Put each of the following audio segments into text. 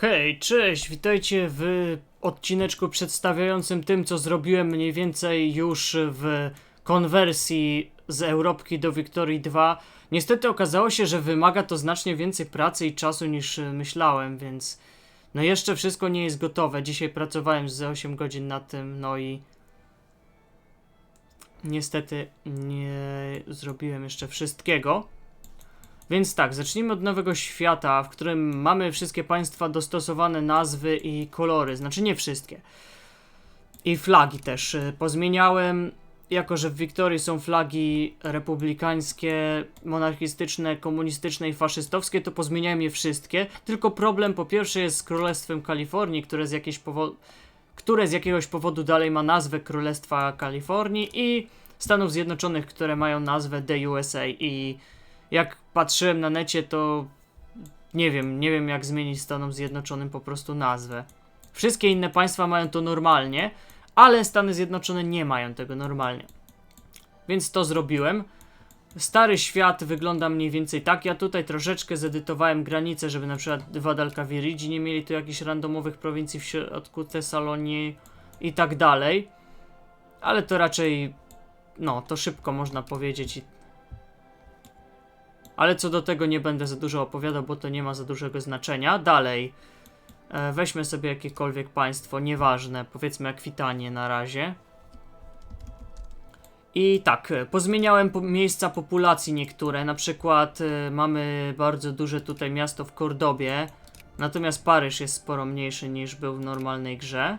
Hej, cześć, witajcie w odcineczku przedstawiającym tym, co zrobiłem mniej więcej już w konwersji z Europki do Wiktorii 2. Niestety okazało się, że wymaga to znacznie więcej pracy i czasu niż myślałem, więc no jeszcze wszystko nie jest gotowe. Dzisiaj pracowałem z 8 godzin nad tym, no i niestety nie zrobiłem jeszcze wszystkiego. Więc tak, zacznijmy od nowego świata, w którym mamy wszystkie państwa dostosowane nazwy i kolory, znaczy nie wszystkie. I flagi też. y, Pozmieniałem, jako że w Wiktorii są flagi republikańskie, monarchistyczne, komunistyczne i faszystowskie, to pozmieniałem je wszystkie. Tylko problem po pierwsze jest z Królestwem Kalifornii, które z, jakiejś powo- które z jakiegoś powodu dalej ma nazwę Królestwa Kalifornii i Stanów Zjednoczonych, które mają nazwę The USA i jak patrzyłem na necie, to nie wiem, nie wiem jak zmienić Stanom Zjednoczonym po prostu nazwę. Wszystkie inne państwa mają to normalnie, ale Stany Zjednoczone nie mają tego normalnie. Więc to zrobiłem. Stary świat wygląda mniej więcej tak. Ja tutaj troszeczkę zedytowałem granice, żeby na przykład Wadalkawiridzi nie mieli tu jakichś randomowych prowincji w środku Tesalonii i tak dalej. Ale to raczej, no, to szybko można powiedzieć i ale co do tego nie będę za dużo opowiadał, bo to nie ma za dużego znaczenia. Dalej, e, weźmy sobie jakiekolwiek państwo, nieważne, powiedzmy Akwitanię na razie. I tak, e, pozmieniałem po miejsca populacji niektóre, na przykład e, mamy bardzo duże tutaj miasto w Kordobie, natomiast Paryż jest sporo mniejszy niż był w normalnej grze.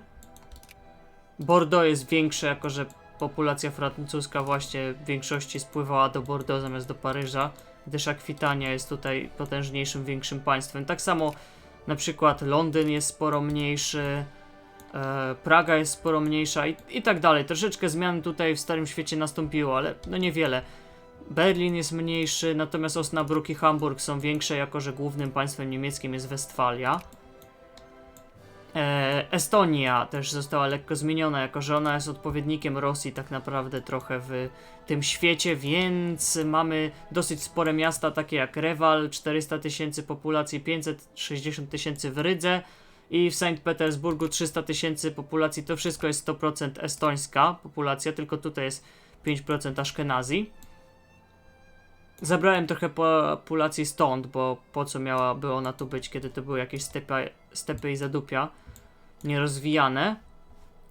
Bordeaux jest większe, jako że populacja francuska właśnie w większości spływała do Bordeaux zamiast do Paryża gdyż Akwitania jest tutaj potężniejszym, większym państwem. Tak samo na przykład Londyn jest sporo mniejszy, e, Praga jest sporo mniejsza i, i tak dalej. Troszeczkę zmian tutaj w Starym Świecie nastąpiło, ale no niewiele. Berlin jest mniejszy, natomiast Osnabrück i Hamburg są większe, jako że głównym państwem niemieckim jest Westfalia. E, Estonia też została lekko zmieniona, jako że ona jest odpowiednikiem Rosji tak naprawdę trochę w tym świecie, więc mamy dosyć spore miasta, takie jak Rewal, 400 tysięcy populacji, 560 tysięcy w Rydze i w Sankt Petersburgu 300 tysięcy populacji. To wszystko jest 100% estońska populacja, tylko tutaj jest 5% Aszkenazji. Zabrałem trochę populacji stąd, bo po co miałaby ona tu być, kiedy to były jakieś stepy, stepy i zadupia nierozwijane.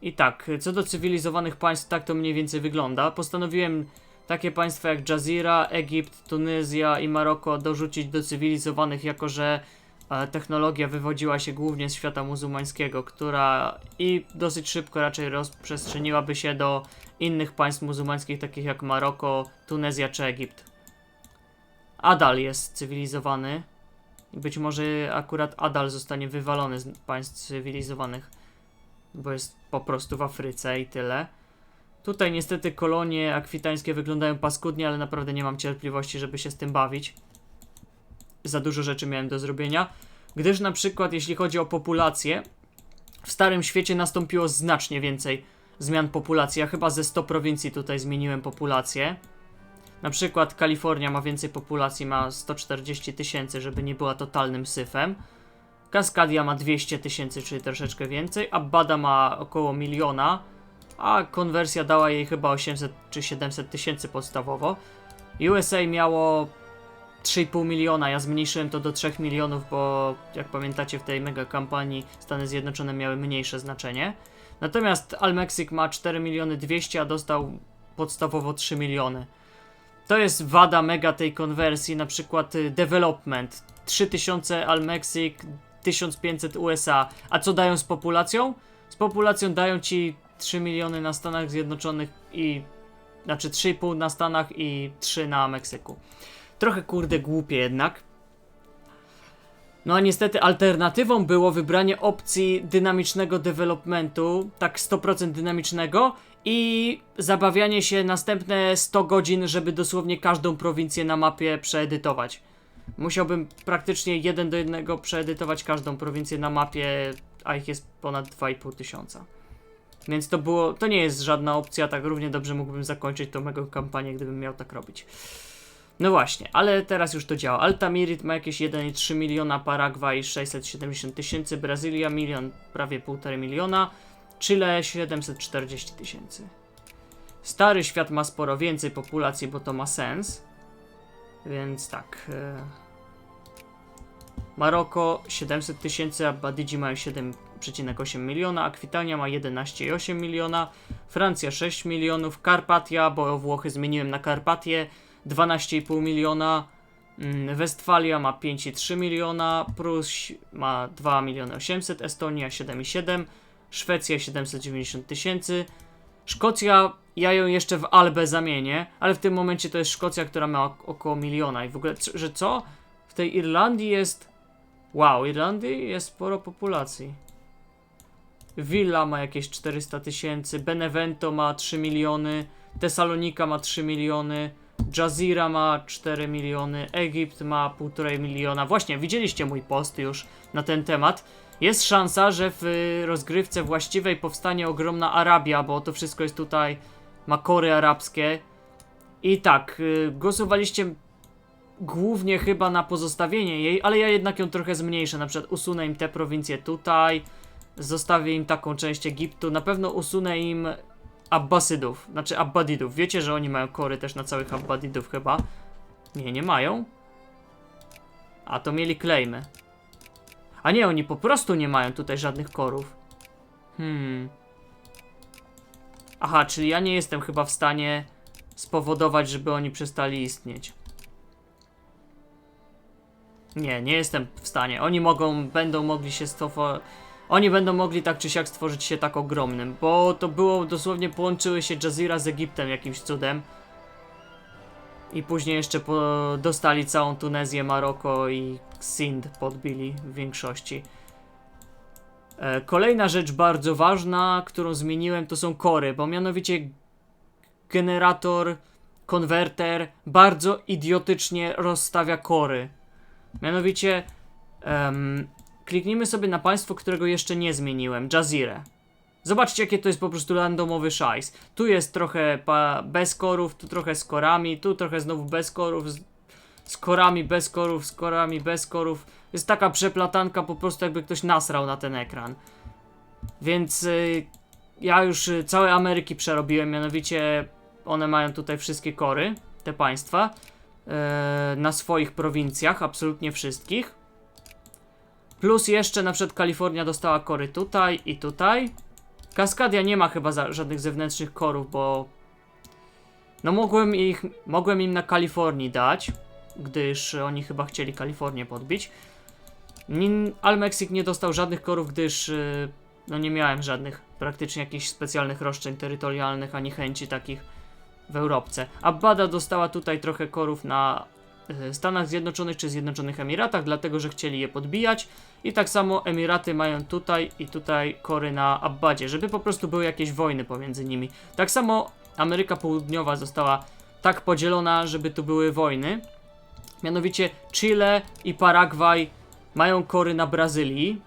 I tak, co do cywilizowanych państw, tak to mniej więcej wygląda. Postanowiłem takie państwa jak Jazira, Egipt, Tunezja i Maroko dorzucić do cywilizowanych, jako że e, technologia wywodziła się głównie z świata muzułmańskiego, która i dosyć szybko raczej rozprzestrzeniłaby się do innych państw muzułmańskich, takich jak Maroko, Tunezja czy Egipt. Adal jest cywilizowany. Być może akurat Adal zostanie wywalony z państw cywilizowanych, bo jest po prostu w Afryce i tyle. Tutaj niestety kolonie akwitańskie wyglądają paskudnie, ale naprawdę nie mam cierpliwości, żeby się z tym bawić. Za dużo rzeczy miałem do zrobienia. Gdyż na przykład jeśli chodzi o populację, w Starym Świecie nastąpiło znacznie więcej zmian populacji. Ja chyba ze 100 prowincji tutaj zmieniłem populację. Na przykład Kalifornia ma więcej populacji, ma 140 tysięcy, żeby nie była totalnym syfem. Kaskadia ma 200 tysięcy, czyli troszeczkę więcej. Abbada ma około miliona, a konwersja dała jej chyba 800 czy 700 tysięcy podstawowo. USA miało 3,5 miliona, ja zmniejszyłem to do 3 milionów, bo jak pamiętacie w tej mega kampanii Stany Zjednoczone miały mniejsze znaczenie. Natomiast Almexic ma 4 miliony 200, a dostał podstawowo 3 miliony. To jest wada mega tej konwersji, na przykład y, development 3000 Almexic, 1500 USA. A co dają z populacją? Z populacją dają ci 3 miliony na Stanach Zjednoczonych i znaczy 3,5 na Stanach i 3 na Meksyku. Trochę kurde głupie jednak. No a niestety alternatywą było wybranie opcji dynamicznego developmentu, tak 100% dynamicznego i zabawianie się następne 100 godzin, żeby dosłownie każdą prowincję na mapie przeedytować. Musiałbym praktycznie jeden do jednego przeedytować każdą prowincję na mapie, a ich jest ponad 2,5 tysiąca. Więc to było, to nie jest żadna opcja, tak równie dobrze mógłbym zakończyć tą mego kampanię, gdybym miał tak robić. No właśnie, ale teraz już to działa. Altamirit ma jakieś 1,3 miliona, Paragwaj 670 tysięcy, Brazylia milion, prawie 1,5 miliona, Chile 740 tysięcy. Stary świat ma sporo więcej populacji, bo to ma sens. Więc tak. E... Maroko 700 tysięcy, a Badidzi mają 7,8 miliona, Akwitania ma 11,8 miliona, Francja 6 milionów, Karpatia, bo Włochy zmieniłem na Karpatię 12,5 miliona, mm, Westfalia ma 5,3 miliona, Prus ma 2 miliony 800, Estonia 7,7, Szwecja 790 tysięcy, Szkocja, ja ją jeszcze w Albę zamienię, ale w tym momencie to jest Szkocja, która ma ok- około miliona i w ogóle, że co? W tej Irlandii jest... Wow, Irlandii jest sporo populacji. Villa ma jakieś 400 tysięcy, Benevento ma 3 miliony, Tesalonika ma 3 miliony, Jazira ma 4 miliony, Egipt ma 1,5 miliona. Właśnie, widzieliście mój post już na ten temat. Jest szansa, że w y, rozgrywce właściwej powstanie ogromna Arabia, bo to wszystko jest tutaj, ma kory arabskie. I tak, y, głosowaliście głównie chyba na pozostawienie jej, ale ja jednak ją trochę zmniejszę. Na przykład usunę im te prowincje tutaj, zostawię im taką część Egiptu. Na pewno usunę im Abbasydów, znaczy Abbadidów. Wiecie, że oni mają kory też na całych Abbadidów chyba? Nie, nie mają. A to mieli claimy. A nie, oni po prostu nie mają tutaj żadnych korów. Hmm. Aha, czyli ja nie jestem chyba w stanie spowodować, żeby oni przestali istnieć. Nie, nie jestem w stanie. Oni mogą, będą mogli się stworzyć. Oni będą mogli tak czy siak stworzyć się tak ogromnym, bo to było dosłownie połączyły się Jazira z Egiptem jakimś cudem. I później jeszcze dostali całą Tunezję, Maroko i Sind podbili w większości. E, kolejna rzecz bardzo ważna, którą zmieniłem, to są kory, bo mianowicie generator, konwerter bardzo idiotycznie rozstawia kory. Mianowicie em, kliknijmy sobie na państwo, którego jeszcze nie zmieniłem, Jazirę. Zobaczcie, jakie to jest po prostu randomowy szajs. Tu jest trochę bez korów, tu trochę z korami, tu trochę znowu bez korów, z, korami, bez korów, z korami, bez korów. Jest taka przeplatanka, po prostu jakby ktoś nasrał na ten ekran. Więc y, ja już y, całe Ameryki przerobiłem, mianowicie one mają tutaj wszystkie kory, te państwa, y, na swoich prowincjach, absolutnie wszystkich. Plus jeszcze na przykład Kalifornia dostała kory tutaj i tutaj. Kaskadia nie ma chyba żadnych zewnętrznych korów, bo no mogłem ich, mogłem im na Kalifornii dać, gdyż oni chyba chcieli Kalifornię podbić. Almexik nie dostał żadnych korów, gdyż y, no nie miałem żadnych praktycznie jakichś specjalnych roszczeń terytorialnych ani chęci takich w Europce. Abbada dostała tutaj trochę korów na y, Stanach Zjednoczonych czy Zjednoczonych Emiratach, dlatego że chcieli je podbijać. I tak samo Emiraty mają tutaj i tutaj kory na Abbadzie, żeby po prostu były jakieś wojny pomiędzy nimi. Tak samo Ameryka Południowa została tak podzielona, żeby tu były wojny. Mianowicie Chile i Paragwaj mają kory na Brazylii.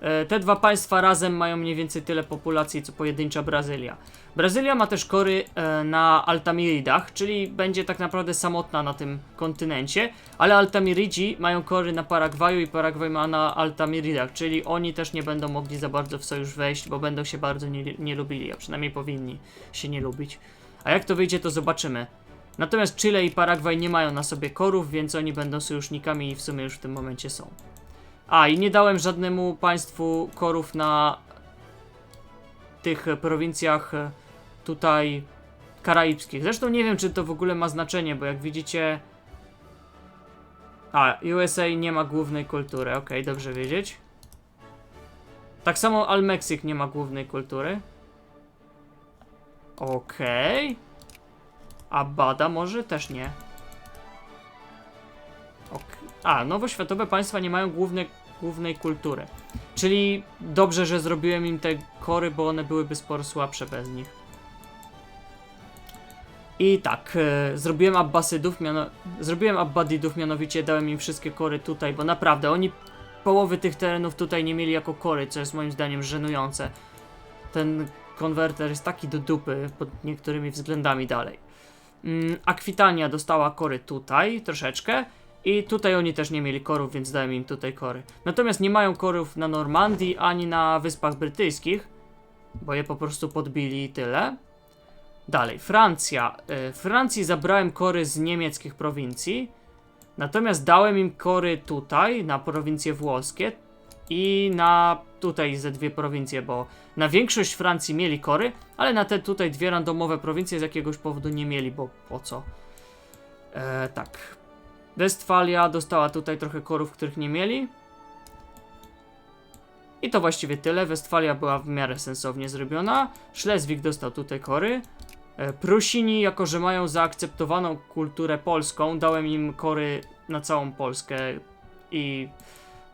E, Te dwa państwa razem mają mniej więcej tyle populacji co pojedyncza Brazylia. Brazylia ma też kory e, na Altamiridach, czyli będzie tak naprawdę samotna na tym kontynencie, ale Altamiridzi mają kory na Paragwaju i Paragwaj ma na Altamiridach, czyli oni też nie będą mogli za bardzo w sojusz wejść, bo będą się bardzo nie, nie lubili, a przynajmniej powinni się nie lubić. A jak to wyjdzie, to zobaczymy. Natomiast Chile i Paragwaj nie mają na sobie korów, więc oni będą sojusznikami i w sumie już w tym momencie są. A, i nie dałem żadnemu państwu korów na tych prowincjach e, tutaj karaibskich. Zresztą nie wiem, czy to w ogóle ma znaczenie, bo jak widzicie... A, USA nie ma głównej kultury, okej, dobrze wiedzieć. Tak samo Almeksyk nie ma głównej kultury. Okej. A Bada może też nie. Ok. A, nowoświatowe państwa nie mają głównej, głównej kultury. Czyli dobrze, że zrobiłem im te kory, bo one byłyby sporo słabsze bez nich. I tak, e, zrobiłem Abbasydów, miano, zrobiłem Abbadidów, mianowicie dałem im wszystkie kory tutaj, bo naprawdę oni połowy tych terenów tutaj nie mieli jako kory, co jest moim zdaniem żenujące. Ten konwerter jest taki do dupy pod niektórymi względami dalej. Mm, Akwitania dostała kory tutaj troszeczkę. I tutaj oni też nie mieli korów, więc dałem im tutaj kory. Natomiast nie mają korów na Normandii ani na Wyspach Brytyjskich, bo je po prostu podbili i tyle. Dalej, Francja. Y, Francji zabrałem kory z niemieckich prowincji, natomiast dałem im kory tutaj, na prowincje włoskie i na tutaj ze dwie prowincje, bo na większość Francji mieli kory, ale na te tutaj dwie randomowe prowincje z jakiegoś powodu nie mieli, bo po co? E, tak. Westfalia dostała tutaj trochę korów, których nie mieli. I to właściwie tyle. Westfalia była w miarę sensownie zrobiona. Szlezwik dostał tutaj kory. E, Prusini, jako że mają zaakceptowaną kulturę polską, dałem im kory na całą Polskę i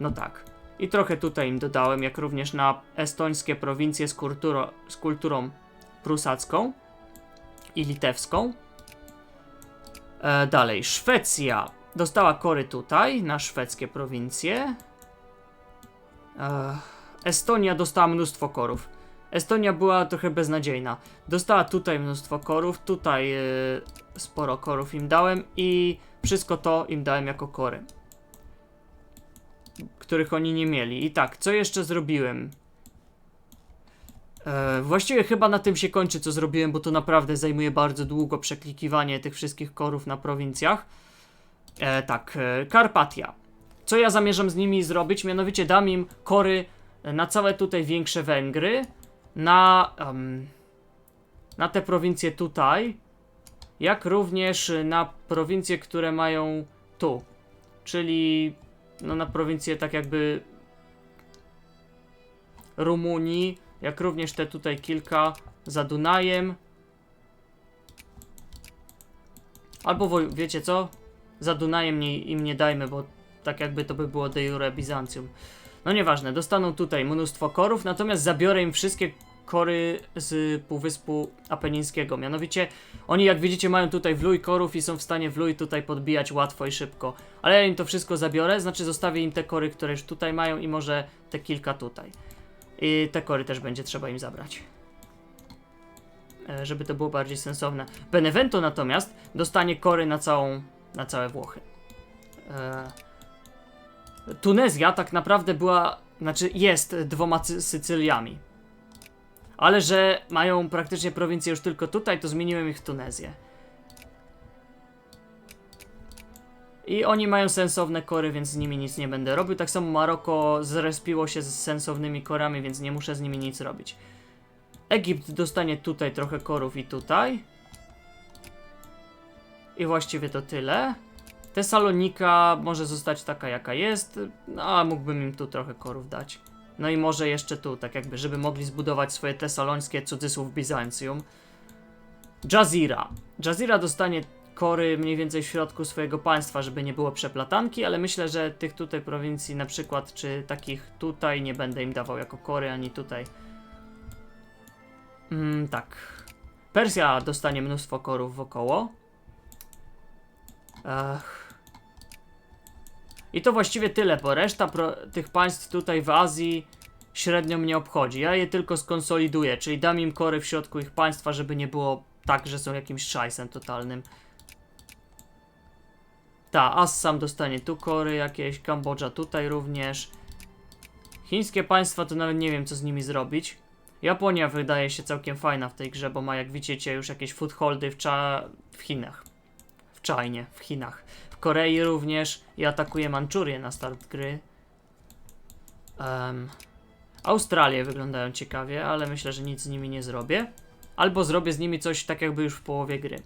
no tak. I trochę tutaj im dodałem, jak również na estońskie prowincje z, kulturo, z kulturą prusacką i litewską. E, dalej, Szwecja dostała kory tutaj, na szwedzkie prowincje. E, Estonia dostała mnóstwo korów. Estonia była trochę beznadziejna. Dostała tutaj mnóstwo korów, tutaj e, sporo korów im dałem i wszystko to im dałem jako kory. Których oni nie mieli. I tak, co jeszcze zrobiłem? E, właściwie chyba na tym się kończy, co zrobiłem, bo to naprawdę zajmuje bardzo długo przeklikiwanie tych wszystkich korów na prowincjach. E, tak, e, Karpatia. Co ja zamierzam z nimi zrobić? Mianowicie dam im kory na całe tutaj większe Węgry, na, em, na te prowincje tutaj, jak również na prowincje, które mają tu, czyli no, na prowincje tak jakby Rumunii, jak również te tutaj kilka za Dunajem. Albo wiecie co? Za Dunajem nie, im nie dajmy, bo tak jakby to by było de jure Bizancjum. No nieważne, dostaną tutaj mnóstwo korów, natomiast zabiorę im wszystkie kory z Półwyspu Apenińskiego. Mianowicie, oni jak widzicie mają tutaj wlój korów i są w stanie wlój tutaj podbijać łatwo i szybko. Ale ja im to wszystko zabiorę, znaczy zostawię im te kory, które już tutaj mają i może te kilka tutaj. I te kory też będzie trzeba im zabrać. E, Żeby to było bardziej sensowne. Benevento natomiast dostanie kory na całą, na całe Włochy. E, Tunezja tak naprawdę była, znaczy jest dwoma Cy- Sycyliami. Ale że mają praktycznie prowincję już tylko tutaj, to zmieniłem ich w Tunezję. I oni mają sensowne kory, więc z nimi nic nie będę robił. Tak samo Maroko zrespiło się z sensownymi korami, więc nie muszę z nimi nic robić. Egipt dostanie tutaj trochę korów i tutaj. I właściwie to tyle. Tesalonika może zostać taka jaka jest, no a mógłbym im tu trochę korów dać. No i może jeszcze tu, tak jakby, żeby mogli zbudować swoje tesalońskie cudzysłów Bizancjum. Jazira. Jazira dostanie kory mniej więcej w środku swojego państwa, żeby nie było przeplatanki, ale myślę, że tych tutaj prowincji na przykład, czy takich tutaj nie będę im dawał jako kory, ani tutaj. Mm, tak. Persja dostanie mnóstwo korów wokoło. Ech. I to właściwie tyle, bo reszta tych państw tutaj w Azji średnio mnie obchodzi. Ja je tylko skonsoliduję, czyli dam im kory w środku ich państwa, żeby nie było tak, że są jakimś szajsem totalnym. Ta, Assam dostanie tu kory jakieś, Kambodża tutaj również. Chińskie państwa to nawet nie wiem co z nimi zrobić. Japonia wydaje się całkiem fajna w tej grze, bo ma jak widzicie już jakieś footholdy w, cza- w Chinach. W Czajnie, w Chinach. Korei również i atakuje Manczurię na start gry. Em, Australie wyglądają ciekawie, ale myślę, że nic z nimi nie zrobię. Albo zrobię z nimi coś tak jakby już w połowie gry.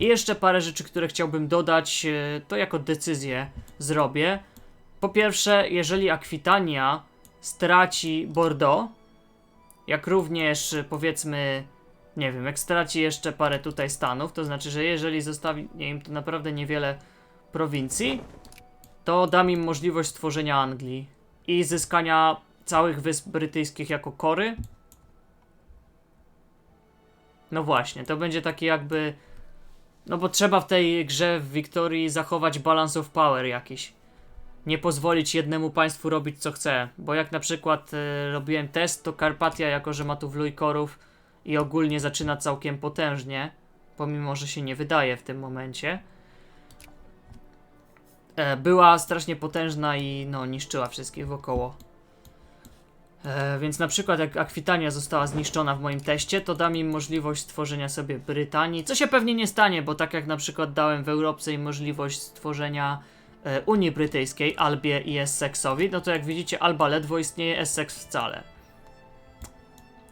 I jeszcze parę rzeczy, które chciałbym dodać, e, to jako decyzję zrobię. Po pierwsze, jeżeli Akwitania straci Bordeaux, jak również e, powiedzmy, nie wiem, jak straci jeszcze parę tutaj stanów, to znaczy, że jeżeli zostawi nie im to naprawdę niewiele prowincji, to dam im możliwość stworzenia Anglii i zyskania całych wysp brytyjskich jako kory. No właśnie, to będzie taki jakby. No bo trzeba w tej grze w Wiktorii zachować balance of power jakiś. Nie pozwolić jednemu państwu robić co chce. Bo jak na przykład e, robiłem test, to Karpatia, jako że ma tu wlój korów i ogólnie zaczyna całkiem potężnie, pomimo że się nie wydaje w tym momencie. E, była strasznie potężna i no niszczyła wszystkich wokoło. E, więc na przykład jak Akwitania została zniszczona w moim teście, to dam im możliwość stworzenia sobie Brytanii, co się pewnie nie stanie, bo tak jak na przykład dałem w Europce im możliwość stworzenia e, Unii Brytyjskiej, Albie i Essexowi, no to jak widzicie Alba ledwo istnieje, Essex wcale.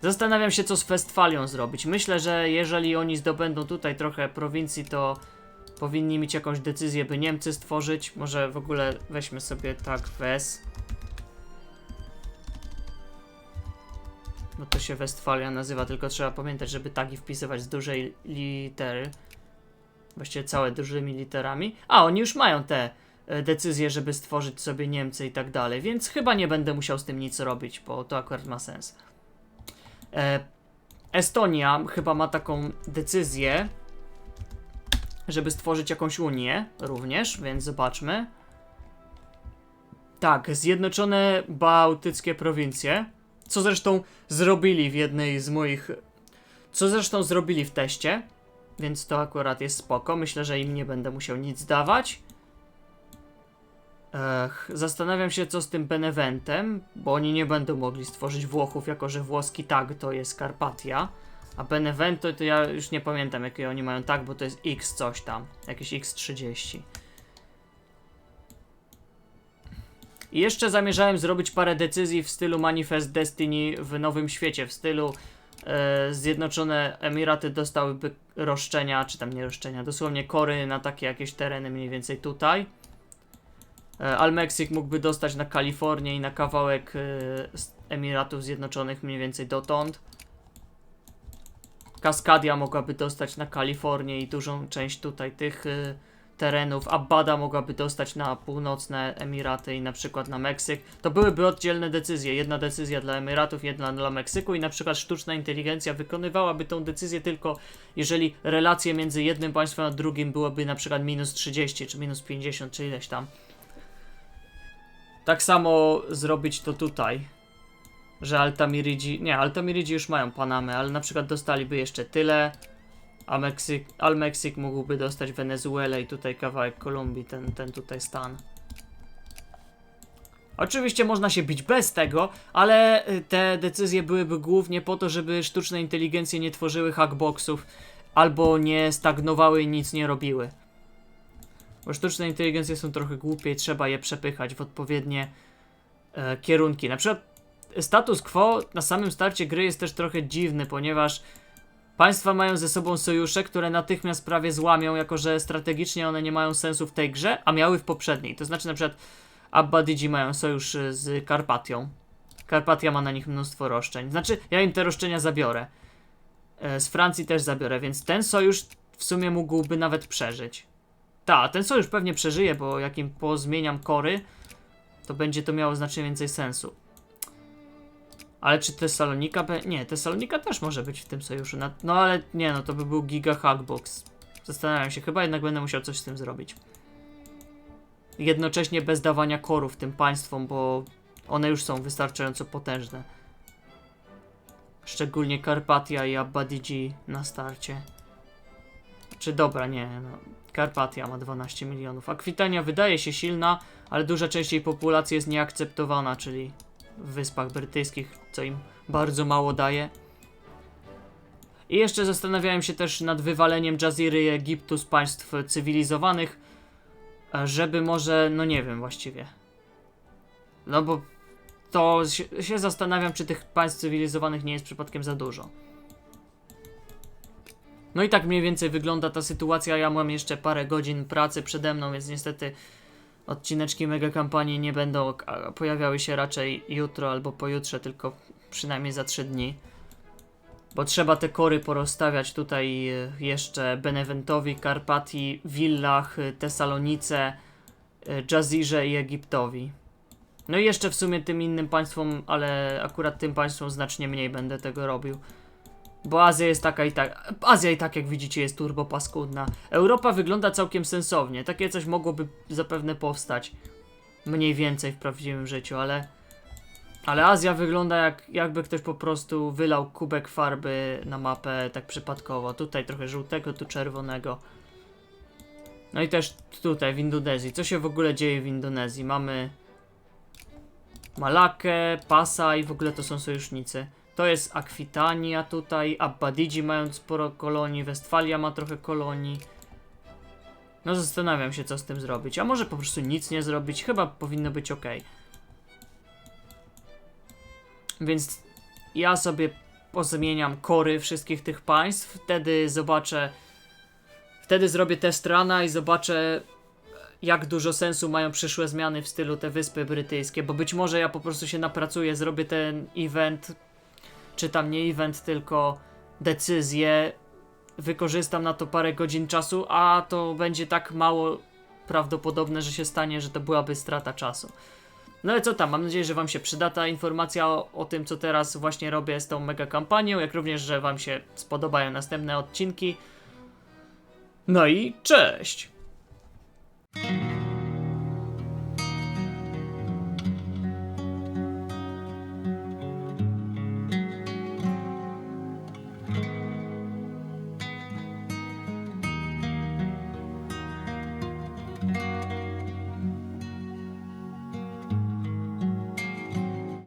Zastanawiam się co z Westfalią zrobić. Myślę, że jeżeli oni zdobędą tutaj trochę prowincji, to powinni mieć jakąś decyzję, by Niemcy stworzyć. Może w ogóle weźmy sobie tak Wes. Bo to się Westfalia nazywa, tylko trzeba pamiętać, żeby tagi wpisywać z dużej litery. Właściwie całe dużymi literami. A, oni już mają te e, decyzje, żeby stworzyć sobie Niemcy i tak dalej, więc chyba nie będę musiał z tym nic robić, bo to akurat ma sens. E, Estonia chyba ma taką decyzję, żeby stworzyć jakąś unię również, więc zobaczmy. Tak, Zjednoczone Bałtyckie Prowincje, co zresztą zrobili w jednej z moich... Co zresztą zrobili w teście, więc to akurat jest spoko. Myślę, że im nie będę musiał nic dawać. Ech, zastanawiam się, co z tym Beneventem, bo oni nie będą mogli stworzyć Włochów, jako że włoski tag to jest Karpatia. A Benevento to ja już nie pamiętam, jakie oni mają tag, bo to jest X coś tam. Jakieś X30. I jeszcze zamierzałem zrobić parę decyzji w stylu Manifest Destiny w Nowym Świecie, w stylu e, Zjednoczone Emiraty dostałyby roszczenia, czy tam nie roszczenia, dosłownie kory na takie jakieś tereny mniej więcej tutaj. E, Al-Meksyk mógłby dostać na Kalifornię i na kawałek e, Emiratów Zjednoczonych mniej więcej dotąd. Kaskadia mogłaby dostać na Kalifornię i dużą część tutaj tych y, terenów. Abbada mogłaby dostać na północne Emiraty i na przykład na Meksyk. To byłyby oddzielne decyzje. Jedna decyzja dla Emiratów, jedna dla Meksyku i na przykład sztuczna inteligencja wykonywałaby tą decyzję tylko jeżeli relacje między jednym państwem a drugim byłoby na przykład minus 30 czy minus 50 czy ileś tam. Tak samo zrobić to tutaj że Altamirydzi, nie, Altamirydzi już mają Panamę, ale na przykład dostaliby jeszcze tyle, a Meksyk, Al Meksyk mógłby dostać Wenezuelę i tutaj kawałek Kolumbii, ten, ten tutaj stan. Oczywiście można się bić bez tego, ale y, te decyzje byłyby głównie po to, żeby sztuczne inteligencje nie tworzyły hackboxów albo nie stagnowały i nic nie robiły. Bo sztuczne inteligencje są trochę głupie i trzeba je przepychać w odpowiednie e, kierunki. Na przykład status quo na samym starcie gry jest też trochę dziwny, ponieważ państwa mają ze sobą sojusze, które natychmiast prawie złamią, jako że strategicznie one nie mają sensu w tej grze, a miały w poprzedniej. To znaczy na przykład Abbadidzi mają sojusz y, z Karpatią. Karpatia ma na nich mnóstwo roszczeń. Znaczy, ja im te roszczenia zabiorę. E, Z Francji też zabiorę, więc ten sojusz w sumie mógłby nawet przeżyć. Ta, ten sojusz pewnie przeżyje, bo jak im pozmieniam kory, to będzie to miało znacznie więcej sensu. Ale czy Tesalonika be... Nie, Tesalonika też może być w tym sojuszu. No ale nie, no to by był giga hackbox. Zastanawiam się, chyba jednak będę musiał coś z tym zrobić. Jednocześnie bez dawania korów tym państwom, bo one już są wystarczająco potężne. Szczególnie Karpatia i Abbadidzi na starcie. Czy dobra, nie, no. Karpatia ma 12 milionów. Akwitania wydaje się silna, ale duża część jej populacji jest nieakceptowana, czyli Wyspach Brytyjskich, co im bardzo mało daje. I jeszcze zastanawiałem się też nad wywaleniem Jaziry i Egiptu z państw cywilizowanych, e, żeby może, no nie wiem właściwie. No bo to się, się zastanawiam, czy tych państw cywilizowanych nie jest przypadkiem za dużo. No i tak mniej więcej wygląda ta sytuacja. Ja mam jeszcze parę godzin pracy przede mną, więc niestety odcineczki mega kampanii nie będą pojawiały się raczej jutro albo pojutrze, tylko przynajmniej za 3 dni. Bo trzeba te kory porozstawiać tutaj e, jeszcze Beneventowi, Karpatii, Villach, e, Tesalonice, e, Jazirze i Egiptowi. No i jeszcze w sumie tym innym państwom, ale akurat tym państwom znacznie mniej będę tego robił. Bo Azja jest taka i tak. Azja i tak, jak widzicie, jest turbo paskudna. Europa wygląda całkiem sensownie. Takie coś mogłoby zapewne powstać. Mniej więcej w prawdziwym życiu, ale. Ale Azja wygląda jak jakby ktoś po prostu wylał kubek farby na mapę tak przypadkowo. Tutaj trochę żółtego, tu czerwonego. No i też tutaj w Indonezji. Co się w ogóle dzieje w Indonezji? Mamy Malakę, Pasa i w ogóle to są sojusznicy. To jest Akwitania tutaj, Abbadidzi mają sporo kolonii, Westfalia ma trochę kolonii. No zastanawiam się co z tym zrobić. A może po prostu nic nie zrobić? Chyba powinno być ok. Więc ja sobie pozmieniam kory wszystkich tych państw, wtedy zobaczę, wtedy zrobię test rana i zobaczę jak dużo sensu mają przyszłe zmiany w stylu te Wyspy Brytyjskie, bo być może ja po prostu się napracuję, zrobię ten event, czy tam nie event, tylko decyzję, wykorzystam na to parę godzin czasu, a to będzie tak mało prawdopodobne, że się stanie, że to byłaby strata czasu. No ale co tam, mam nadzieję, że Wam się przyda ta informacja o, o tym, co teraz właśnie robię z tą mega kampanią, jak również, że Wam się spodobają następne odcinki. No i cześć!